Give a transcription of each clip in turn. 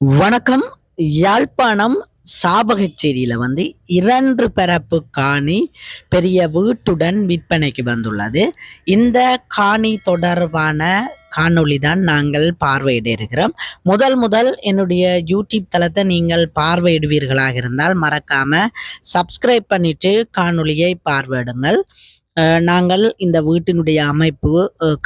வணக்கம். யாழ்ப்பாணம் சாபகச்சேரியில் வந்து இரண்டு பிறப்பு காணி பெரிய வீட்டுடன் விற்பனைக்கு வந்துள்ளது. இந்த காணி தொடர்பான காணொளி தான் நாங்கள் பார்வையிட இருக்கிறோம். முதல் முதல் என்னுடைய யூடியூப் தளத்தை நீங்கள் பார்வையிடுவீர்களாக இருந்தால் மறக்காமல் சப்ஸ்கிரைப் பண்ணிவிட்டு காணொளியை பார்வையிடுங்கள். நாங்கள் இந்த வீட்டினுடைய அமைப்பு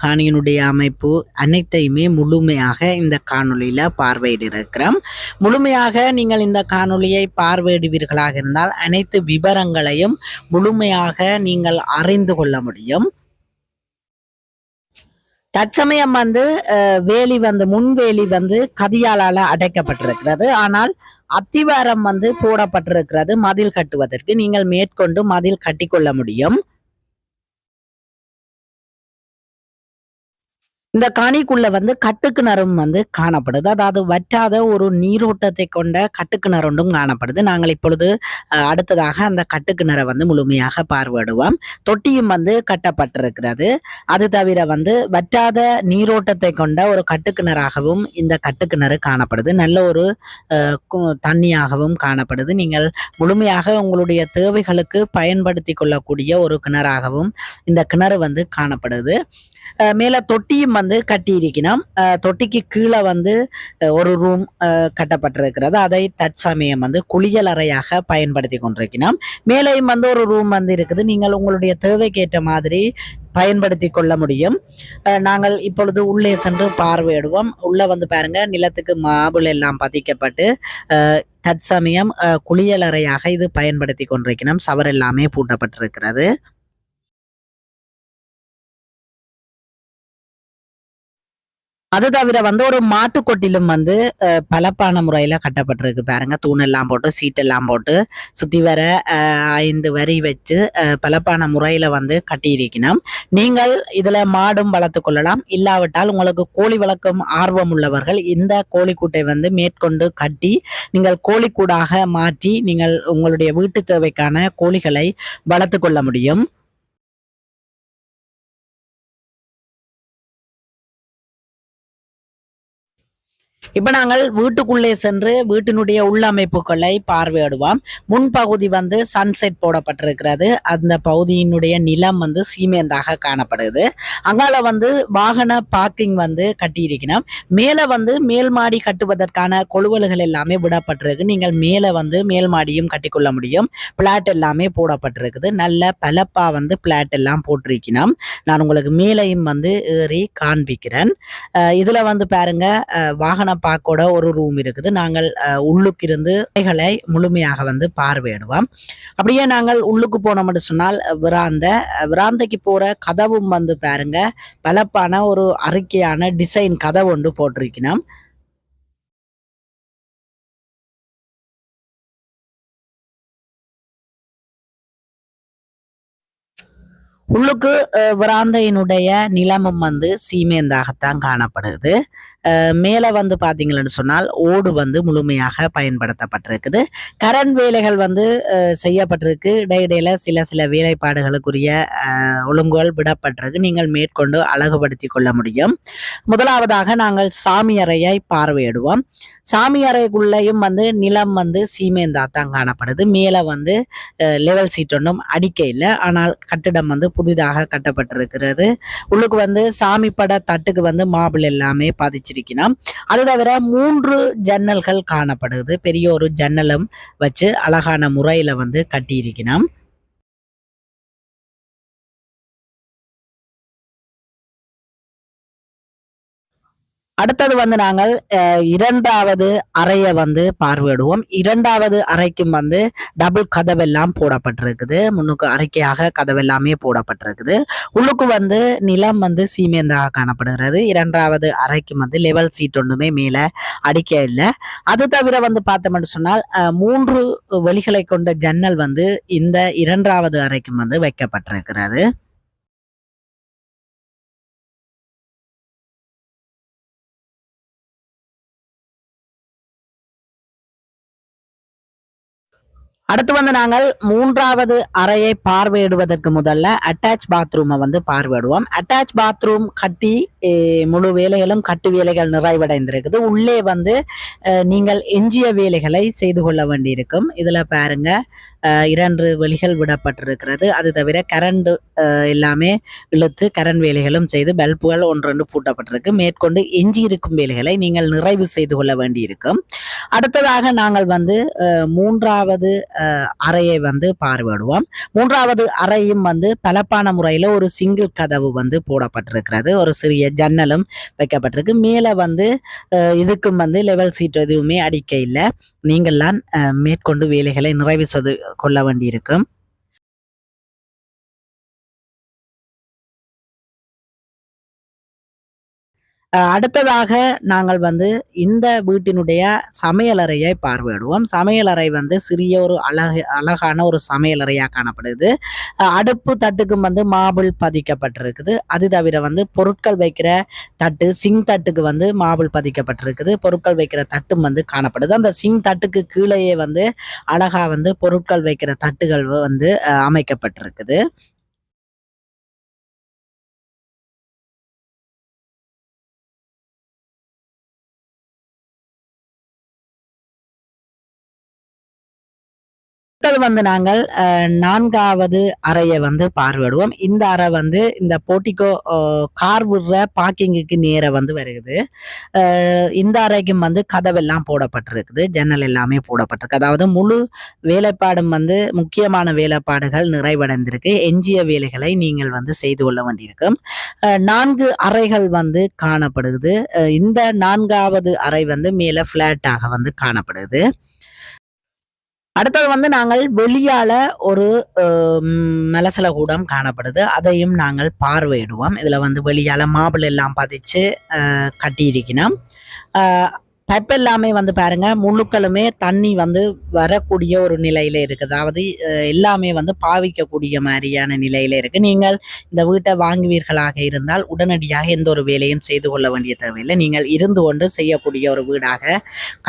காணியினுடைய அமைப்பு அனைத்தையுமே முழுமையாக இந்த காணொலியில் பார்வையிட இருக்கிறோம். முழுமையாக நீங்கள் இந்த காணொலியை பார்வையிடுவீர்களாக இருந்தால் அனைத்து விவரங்களையும் முழுமையாக நீங்கள் அறிந்து கொள்ள முடியும். தற்சமயம் வந்து வேலி வந்து முன்வேலி வந்து கதியாலால அடைக்கப்பட்டிருக்கிறது. ஆனால் அத்திவாரம் வந்து போடப்பட்டிருக்கிறது மதில் கட்டுவதற்கு. நீங்கள் மேற்கொண்டு மதில் கட்டிக்கொள்ள முடியும். இந்த காணிக்குள்ள வந்து கட்டுக்கிணறும் வந்து காணப்படுது. அதாவது வற்றாத ஒரு நீரோட்டத்தை கொண்ட கட்டுக்கிணறுண்டும் காணப்படுது. நாங்கள் இப்பொழுது அடுத்ததாக அந்த கட்டுக்கிணறை வந்து முழுமையாக பார்வையிடுவோம். தொட்டியும் வந்து கட்டப்பட்டிருக்கிறது. அது தவிர வந்து வற்றாத நீரோட்டத்தை கொண்ட ஒரு கட்டுக்கிணறாகவும் இந்த கட்டுக்கிணறு காணப்படுது. நல்ல ஒரு தண்ணியாகவும் காணப்படுது. நீங்கள் முழுமையாக உங்களுடைய தேவைகளுக்கு பயன்படுத்தி கொள்ளக்கூடிய ஒரு கிணறாகவும் இந்த கிணறு வந்து காணப்படுது. மேல தொட்டியும் வந்து கட்டி இருக்கணும் தொட்டிக்கு கீழே வந்து ஒரு ரூம் கட்டப்பட்டிருக்கிறது. அதை தற்சமயம் வந்து குளியல் அறையாக பயன்படுத்தி கொண்டிருக்கணும். மேலேயும் வந்து ஒரு ரூம் வந்து இருக்குது. நீங்கள் உங்களுடைய தேவைக்கேற்ற மாதிரி பயன்படுத்தி கொள்ள முடியும். நாங்கள் இப்பொழுது உள்ளே சென்று பார்வையிடுவோம். உள்ளே வந்து பாருங்க நிலத்துக்கு மாபுள் எல்லாம் பதிக்கப்பட்டு தற்சமயம் குளியலறையாக குளியல் அறையாக இது பயன்படுத்தி கொண்டிருக்கணும். சவர் எல்லாமே பூட்டப்பட்டிருக்கிறது. அது தவிர வந்து ஒரு மாட்டுக்கொட்டிலும் வந்து பலப்பான முறையில் கட்டப்பட்டிருக்கு பாருங்க. தூண் எல்லாம் போட்டு சீட்டெல்லாம் போட்டு சுற்றி வர ஐந்து வரி வச்சு பலப்பான முறையில் வந்து கட்டியிருக்கணும். நீங்கள் இதில் மாடும் வளர்த்து கொள்ளலாம். இல்லாவிட்டால் உங்களுக்கு கோழி வளர்க்கும் ஆர்வம் உள்ளவர்கள் இந்த கோழிக்கூட்டை வந்து மேற்கொண்டு கட்டி நீங்கள் கோழிக்கூடாக மாற்றி நீங்கள் உங்களுடைய வீட்டு தேவைக்கான கோழிகளை வளர்த்து கொள்ள முடியும். இப்ப நாங்கள் வீட்டுக்குள்ளே சென்று வீட்டினுடைய உள்ளமைப்புகளை பார்வையிடுவோம். முன்பகுதி வந்து சன்செட் போடப்பட்டிருக்கிறது. அந்த பகுதியினுடைய நிலம் வந்து சீமேந்தாக காணப்படுது. அங்கால வந்து வாகன பார்க்கிங் வந்து கட்டியிருக்கணும். மேலே வந்து மேல் மாடி கட்டுவதற்கான கொழுவல்கள் எல்லாமே விடப்பட்டிருக்கு. நீங்கள் மேலே வந்து மேல் மாடியும் கட்டிக்கொள்ள முடியும். பிளாட் எல்லாமே போடப்பட்டிருக்குது. நல்ல பலப்பா வந்து பிளாட் எல்லாம் போட்டிருக்கணும். நான் உங்களுக்கு மேலையும் வந்து ஏறி காண்பிக்கிறேன். இதுல வந்து பாருங்க வாகன வாகன பார்க்கோட ஒரு ரூம் இருக்குது. நாங்கள் அஹ், உள்ளுக்கு இருந்து இவைகளை முழுமையாக வந்து பார்வையிடுவோம். அப்படியே நாங்கள் உள்ளுக்கு போனோம்னு சொன்னால் விராந்த விராந்தைக்கு போற கதவும் வந்து பாருங்க பலப்பான ஒரு அறிக்கையான டிசைன் கதவு ஒன்று போட்டிருக்கணும் உள்ளுக்கு பிராந்தையினுடைய நிலமும் வந்து சீமேந்தாகத்தான் காணப்படுது. மேலே வந்து பார்த்தீங்கன்னு சொன்னால் ஓடு வந்து முழுமையாக பயன்படுத்தப்பட்டிருக்குது. கரண் வேலைகள் வந்து செய்யப்பட்டிருக்கு. இடையிடையில் சில சில வேலைப்பாடுகளுக்குரிய ஒழுங்குகள் விடப்பட்டிருக்கு. நீங்கள் மேற்கொண்டு அழகுபடுத்தி கொள்ள முடியும். முதலாவதாக நாங்கள் சாமி அறையை பார்வையிடுவோம். சாமி அறைக்குள்ளேயும் வந்து நிலம் வந்து சீமேந்தா தான் காணப்படுது. மேலே வந்து லெவல் சீட் ஒன்றும் அடிக்க இல்லை. ஆனால் கட்டிடம் வந்து புதிதாக கட்டப்பட்டிருக்கிறது. உள்ளுக்கு வந்து சாமி பட தட்டுக்கு வந்து மாபிள் எல்லாமே பதிச்சிருக்கணும் அது தவிர மூன்று ஜன்னல்கள் காணப்படுது. பெரிய ஒரு ஜன்னலும் வச்சு அழகான முறையில வந்து கட்டியிருக்கணும் அடுத்தது வந்து நாங்கள் இரண்டாவது அறையை வந்து பார்வையிடுவோம். இரண்டாவது அறைக்கும் வந்து டபுள் கதவெல்லாம் போடப்பட்டிருக்குது. முன்னுக்கு அறிக்கையாக கதவெல்லாமே போடப்பட்டிருக்குது. உள்ளுக்கு வந்து நிலம் வந்து சீமேந்தாக காணப்படுகிறது. இரண்டாவது அறைக்கும் வந்து லெவல் சீட் ஒன்றுமே மேலே அடிக்க இல்லை. அது தவிர வந்து பார்த்தோம்னு சொன்னால் மூன்று வழிகளை கொண்ட ஜன்னல் வந்து இந்த இரண்டாவது அறைக்கும் வந்து வைக்கப்பட்டிருக்கிறது. அடுத்து வந்து நாங்கள் மூன்றாவது அறையை பார்வையிடுவதற்கு முதல்ல அட்டாச் பாத்ரூமை வந்து பார்வையிடுவோம். அட்டாச் பாத்ரூம் கட்டி முழு வேலைகளும் கட்டு வேலைகள் நிறைவடைந்திருக்குது. உள்ளே வந்து நீங்கள் எஞ்சிய வேலைகளை செய்து கொள்ள வேண்டியிருக்கும். இதில் பாருங்க இரண்டு வெளிகள் விடப்பட்டிருக்கிறது. அது தவிர கரண்ட் எல்லாமே இழுத்து கரண்ட் வேலைகளும் செய்து பல்புகள் ஒன்றொன்று பூட்டப்பட்டிருக்கு. மேற்கொண்டு எஞ்சி இருக்கும் வேலைகளை நீங்கள் நிறைவு செய்து கொள்ள வேண்டியிருக்கும். அடுத்ததாக நாங்கள் வந்து மூன்றாவது அறையை வந்து பார்வையிடுவோம். மூன்றாவது அறையும் வந்து பலப்பான முறையில் ஒரு சிங்கிள் கதவு வந்து போடப்பட்டிருக்கிறது. ஒரு சிறிய ஜன்னலும் வைக்கப்பட்டிருக்கு. மேலே வந்து இதுக்கும் வந்து லெவல் சீட் எதுவுமே அடிக்க இல்லை. நீங்கள்லாம் மேற்கொண்டு வேலைகளை நிறைவு செய்து கொள்ள வேண்டியிருக்கும். அடுத்ததாக நாங்கள் வந்து இந்த வீட்டினுடைய சமையலறையை பார்வையிடுவோம். சமையலறை வந்து சிறிய ஒரு அழகு அழகான ஒரு சமையலறையாக காணப்படுது. அடுப்பு தட்டுக்கும் வந்து மாபிள் பதிக்கப்பட்டிருக்குது. அது தவிர வந்து பொருட்கள் வைக்கிற தட்டு சிங் தட்டுக்கு வந்து மாபிள் பதிக்கப்பட்டிருக்குது. பொருட்கள் வைக்கிற தட்டும் வந்து காணப்படுது. அந்த சிங் தட்டுக்கு கீழேயே வந்து அழகாக வந்து பொருட்கள் வைக்கிற தட்டுகள் வந்து அமைக்கப்பட்டிருக்குது. அடுத்தது வந்து நாங்கள் நான்காவது அறையை வந்து பார்வையிடுவோம். இந்த அறை வந்து இந்த போட்டிக்கோ கார் விடுற பார்க்கிங்குக்கு நேராக வந்து வருகுது. இந்த அறைக்கும் வந்து கதவெல்லாம் போடப்பட்டிருக்குது. ஜன்னல் எல்லாமே போடப்பட்டிருக்கு. அதாவது முழு வேலைப்பாடும் வந்து முக்கியமான வேலைப்பாடுகள் நிறைவடைந்திருக்கு. எஞ்சிய வேலைகளை நீங்கள் வந்து செய்து கொள்ள வேண்டியிருக்கும். நான்கு அறைகள் வந்து காணப்படுது இந்த நான்காவது அறை வந்து மேலே ஃப்ளாட்டாக வந்து காணப்படுது அடுத்தது வந்து நாங்கள் வெளியால ஒரு அஹ், மலசல கூடம் காணப்படுது. அதையும் நாங்கள் பார்வையிடுவோம். இதுல வந்து வெளியால மாபிள் எல்லாம் பதிச்சு அஹ், கட்டியிருக்கணும். இப்போ பைப் எல்லாமே வந்து பாருங்க முழுக்களுமே தண்ணி வந்து வரக்கூடிய ஒரு நிலையில இருக்கு. அதாவது எல்லாமே வந்து பாவிக்கக்கூடிய மாதிரியான நிலையில இருக்கு. நீங்கள் இந்த வீட்டை வாங்குவீர்களாக இருந்தால் உடனடியாக எந்த ஒரு வேலையும் செய்து கொள்ள வேண்டிய தேவையில்லை. நீங்கள் இருந்து கொண்டு செய்யக்கூடிய ஒரு வீடாக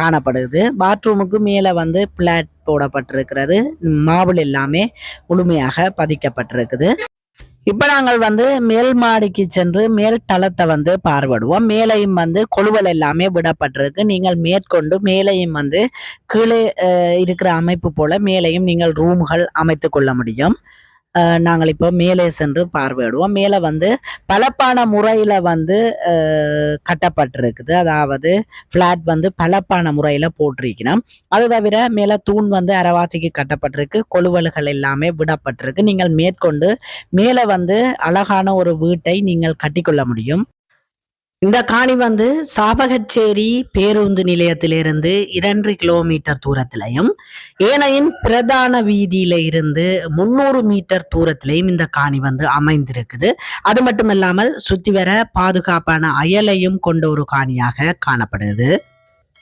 காணப்படுது. பாத்ரூமுக்கு மேலே வந்து பிளாட் போடப்பட்டிருக்கிறது. மாவுள் எல்லாமே முழுமையாக பதிக்கப்பட்டிருக்குது. இப்ப நாங்கள் வந்து மேல் மாடிக்கு சென்று மேல் தளத்தை வந்து பார்வையிடுவோம். மேலையும் வந்து கொழுவல் எல்லாமே விடப்பட்டிருக்கு. நீங்கள் மேற்கொண்டு மேலையும் வந்து கீழே அஹ், இருக்கிற அமைப்பு போல மேலையும் நீங்கள் ரூம்கள் அமைத்து கொள்ள முடியும். நாங்கள் இப்போ மேலே சென்று பார்வையிடுவோம். மேலே வந்து பலப்பான முறையில் வந்து கட்டப்பட்டிருக்குது. அதாவது ஃப்ளாட் வந்து பலப்பான முறையில் போட்டிருக்கணும். அது தவிர மேலே தூண் வந்து அரவாசிக்கு கட்டப்பட்டிருக்கு. கொழுவல்கள் எல்லாமே விடப்பட்டிருக்கு. நீங்கள் மேற்கொண்டு மேலே வந்து அழகான ஒரு வீட்டை நீங்கள் கட்டிக்கொள்ள முடியும். இந்த காணி வந்து சாபகச்சேரி பேருந்து நிலையத்திலிருந்து இரண்டு கிலோமீட்டர் தூரத்திலையும் ஏனையின் பிரதான வீதியில இருந்து முன்னூறு மீட்டர் தூரத்திலையும் இந்த காணி வந்து அமைந்திருக்குது. அது மட்டுமல்லாமல் சுத்தி வர பாதுகாப்பான அயலையும் கொண்ட ஒரு காணியாக காணப்படுது.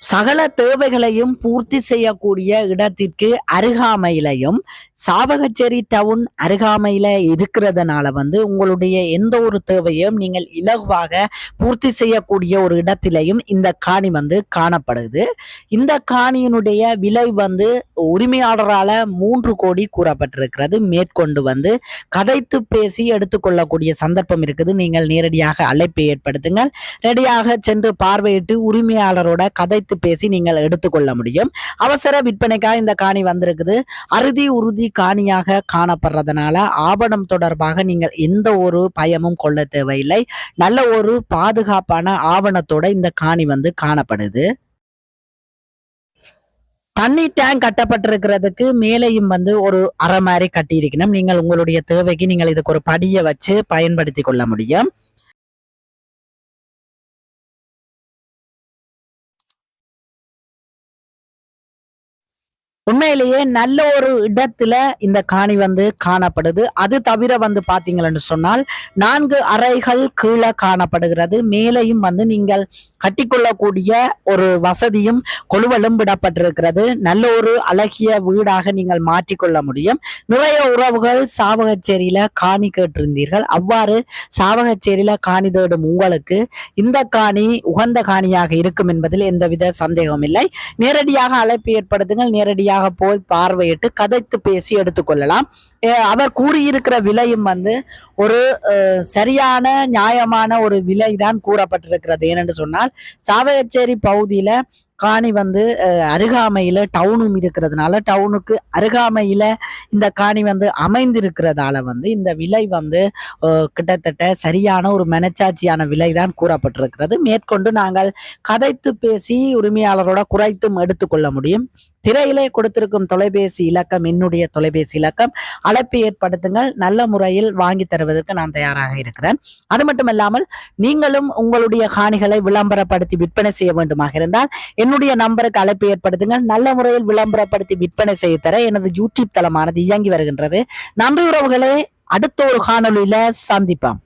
சகல தேவைகளையும் பூர்த்தி செய்யக்கூடிய இடத்திற்கு அருகாமையிலையும் சாவகச்சேரி டவுன் அருகாமையில இருக்கிறதுனால வந்து உங்களுடைய எந்த ஒரு தேவையும் நீங்கள் இலகுவாக பூர்த்தி செய்யக்கூடிய ஒரு இடத்திலையும் இந்த காணி வந்து காணப்படுது. இந்த காணியினுடைய விலை வந்து உரிமையாளரால் மூன்று கோடி கூறப்பட்டிருக்கிறது. மேற்கொண்டு வந்து கதைத்து பேசி எடுத்துக்கொள்ளக்கூடிய சந்தர்ப்பம் இருக்குது. நீங்கள் நேரடியாக அழைப்பை ஏற்படுத்துங்கள். ரெடியாக சென்று பார்வையிட்டு உரிமையாளரோட கதைத்து பேசி நீங்கள் எடுத்துக்கொள்ள முடியும். அவசர விற்பனைக்காக இந்த காணி வந்திருக்குது. அறுதி உறுதி காணியாக காணப்படுறதுனால ஆவணம் தொடர்பாக நீங்கள் எந்த ஒரு பயமும் கொள்ள தேவையில்லை. நல்ல ஒரு பாதுகாப்பான ஆவணத்தோட இந்த காணி வந்து காணப்படுது. தண்ணி டேங்க் கட்டப்பட்டிருக்கிறதுக்கு மேலேயும் வந்து ஒரு அறை மாதிரி கட்டியிருக்கணும். நீங்கள் உங்களுடைய தேவைக்கு நீங்கள் இதுக்கு ஒரு படியை வச்சு பயன்படுத்தி கொள்ள முடியும். உண்மையிலேயே நல்ல ஒரு இடத்துல இந்த காணி வந்து காணப்படுது. அது தவிர வந்து பாத்தீங்கன்னு சொன்னால் நான்கு அறைகள் கீழே காணப்படுகிறது. மேலையும் வந்து நீங்கள் கட்டிக்கொள்ளக்கூடிய ஒரு வசதியும் கொழுவலும் விடப்பட்டிருக்கிறது. நல்ல ஒரு அழகிய வீடாக நீங்கள் மாற்றிக்கொள்ள முடியும். நிறைய உறவுகள் சாவகச்சேரியில காணி கேட்டிருந்தீர்கள். அவ்வாறு சாவகச்சேரியில காணி தேடும் உங்களுக்கு இந்த காணி உகந்த காணியாக இருக்கும் என்பதில் எந்தவித சந்தேகமும் இல்லை. நேரடியாக அழைப்பு ஏற்படுத்துங்கள். நேரடியாக நேரடியாக போய் பார்வையிட்டு கதைத்து பேசி எடுத்துக்கொள்ளலாம். அவர் கூறியிருக்கிற விலையும் வந்து ஒரு சரியான நியாயமான ஒரு விலை தான் கூறப்பட்டிருக்கிறது. ஏனென்று சொன்னால் சாவகச்சேரி பகுதியில் காணி வந்து அருகாமையில் டவுனும் இருக்கிறதுனால டவுனுக்கு அருகாமையில் இந்த காணி வந்து அமைந்திருக்கிறதால வந்து இந்த விலை வந்து கிட்டத்தட்ட சரியான ஒரு மனச்சாட்சியான விலை தான் கூறப்பட்டிருக்கிறது. மேற்கொண்டு நாங்கள் கதைத்து பேசி உரிமையாளரோட குறைத்தும் எடுத்துக்கொள்ள முடியும். திரையிலே கொடுத்திருக்கும் தொலைபேசி இலக்கம் என்னுடைய தொலைபேசி இலக்கம் அழைப்பு ஏற்படுத்துங்கள் நல்ல முறையில் வாங்கி தருவதற்கு நான் தயாராக இருக்கிறேன். அது மட்டுமல்லாமல் நீங்களும் உங்களுடைய காணிகளை விளம்பரப்படுத்தி விற்பனை செய்ய வேண்டுமாக இருந்தால் என்னுடைய நம்பருக்கு அழைப்பு ஏற்படுத்துங்கள் நல்ல முறையில் விளம்பரப்படுத்தி விற்பனை செய்ய தர எனது யூடியூப் தளமானது இயங்கி வருகின்றது. நன்றி உறவுகளே அடுத்த ஒரு காணொளியில சந்திப்போம்.